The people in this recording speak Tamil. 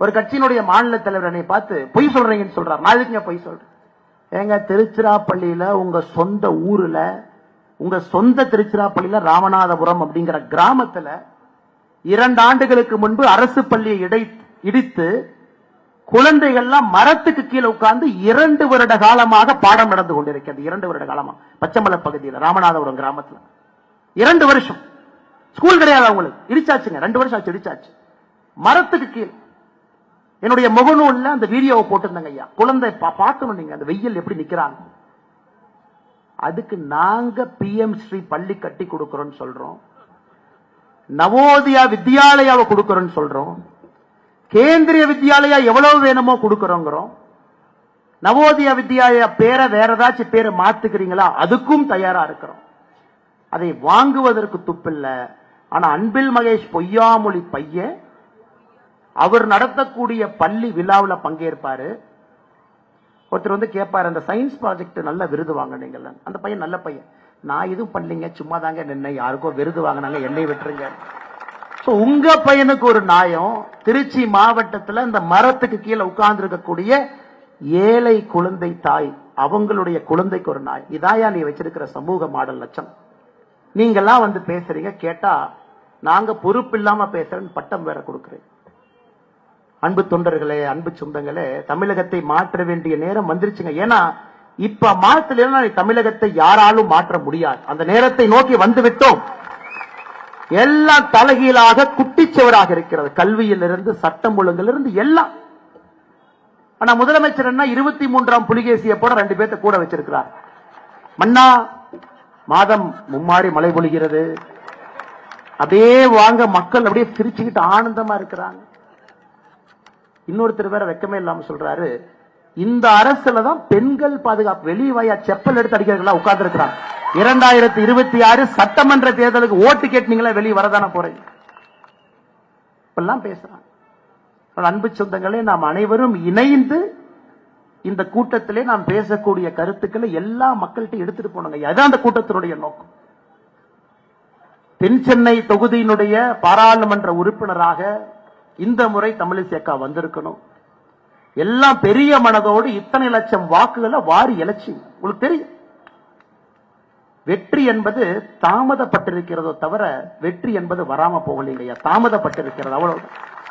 ஒரு கட்சியினுடைய மாநில தலைவர் என்னை பார்த்து பொய் சொல்றீங்கன்னு சொல்றாரு. நான் எதுக்குங்க பொய் சொல்றேன் ஏங்க திருச்சிராப்பள்ளியில உங்க சொந்த ஊர்ல உங்க சொந்த திருச்சிராப்பள்ளியில ராமநாதபுரம் அப்படிங்கிற கிராமத்துல இரண்டு ஆண்டுகளுக்கு முன்பு அரசு பள்ளியை இடை இடித்து குழந்தைகள்லாம் மரத்துக்கு கீழே உட்கார்ந்து இரண்டு வருட காலமாக பாடம் நடந்து கொண்டிருக்கிறது. இரண்டு வருட காலமா. பச்சைமலை பகுதியில் ராமநாதபுரம் கிராமத்துல. இரண்டு வருஷம். ஸ்கூல் கிடையாது அவங்களுக்கு. இடிச்சாச்சுங்க. ரெண்டு வருஷம் ஆச்சு இடிச்சாச்சு. மரத்துக்கு கீழே. என்னுடைய முகநூல்ல அந்த வீடியோவை போட்டிருந்தாங்க ஐயா. குழந்தை பார்த்தோம் பார்க்கணும் நீங்க. அந்த வெயில் எப்படி நிக்கிறாங்க அதுக்கு நாங்க பிஎம் ஸ்ரீ பள்ளி கட்டி கொடுக்கிறோம்னு சொல்றோம். நவோதயா வித்யாலயாவை கொடுக்கிறோம்னு சொல்றோம். கேந்திரிய வித்யாலயா எவ்வளவு வேணுமோ கொடுக்கிறோங்கிறோம். நவோதயா வித்யாலயா பேரை வேற ஏதாச்சும் பேரை மாத்துக்கிறீங்களா? அதுக்கும் தயாரா இருக்கிறோம். அதை வாங்குவதற்கு துப்பில்லை. ஆனா அன்பில் மகேஷ் பொய்யாமொழி பையன் அவர் நடத்தக்கூடிய பள்ளி விழாவில் பங்கேற்பாரு. ஒருத்தர் வந்து கேட்பாரு அந்த சயின்ஸ் ப்ராஜெக்ட் நல்ல விருது வாங்கினீங்கல்ல அந்த பையன் நல்ல பையன். நான் எதுவும் பண்ணலீங்க சும்மா தாங்க நின்ன யாருக்கோ விருது வாங்கினாங்க என்னை விட்டுருங்க. ஸோ உங்க பையனுக்கு ஒரு நியாயம் திருச்சி மாவட்டத்தில் இந்த மரத்துக்கு கீழே உட்கார்ந்து இருக்கக்கூடிய ஏழை குழந்தை தாய் அவங்களுடைய குழந்தைக்கு ஒரு நாய். இதாயா நீ வச்சிருக்கிற சமூக மாடல் லட்சம். நீங்கெல்லாம் வந்து பேசுறீங்க கேட்டா நாங்க பொறுப்பு இல்லாம பேசுறேன்னு பட்டம் வேற கொடுக்குறேன். அன்பு தொண்டர்களே அன்பு சொந்தங்களே தமிழகத்தை மாற்ற வேண்டிய நேரம் வந்துருச்சுங்க. ஏன்னா இப்ப மாற்றலைன்னா தமிழகத்தை யாராலும் மாற்ற முடியாது. அந்த நேரத்தை நோக்கி வந்து விட்டோம். எல்லாம் தலைகீழாக குட்டிச்சவராக இருக்கிறது. கல்வியிலிருந்து சட்டம் ஒழுங்கிலிருந்து எல்லாம். ஆனா முதலமைச்சர் என்ன இருபத்தி மூன்றாம் புலிகேசிய போட ரெண்டு பேர்த்த கூட வச்சிருக்கிறார். மன்னா மாதம் மும்மாறி மழை பொழிகிறது. அப்படியே வாங்க மக்கள் அப்படியே சிரிச்சுக்கிட்டு ஆனந்தமா இருக்கிறாங்க. இன்னொருத்தர் வேற வெக்கமே இல்லாம சொல்றாரு இந்த அரசுல தான் பெண்கள் பாதுகாப்பு வெளியே வாயா செப்பல் எடுத்து அடிக்கிறீங்களா உட்கார்ந்து இருக்கிறாங்க இரண்டாயிரத்தி இருபத்தி ஆறு சட்டமன்ற தேர்தலுக்கு ஓட்டு கேட்டீங்களா வெளியே வரதான போறீங்க இப்பெல்லாம் பேசுறாங்க. அன்பு சொந்தங்களே நாம் அனைவரும் இணைந்து இந்த கூட்டத்திலே நாம் பேசக்கூடிய கருத்துக்களை எல்லா மக்கள்கிட்ட எடுத்துட்டு போனோங்க. அதுதான் அந்த கூட்டத்தினுடைய நோக்கம். தென் சென்னை தொகுதியினுடைய பாராளுமன்ற உறுப்பினராக இந்த முறை தமிழிசேக்கா வந்திருக்கணும். எல்லாம் பெரிய மனதோடு இத்தனை லட்சம் வாக்குகளை வாரி இழைச்சி. உங்களுக்கு தெரியும். வெற்றி என்பது தாமதப்பட்டிருக்கிறதோ தவிர வெற்றி என்பது வராம போகலைங்கய்யா. தாமதப்பட்டிருக்கிறது அவ்வளவுதான்.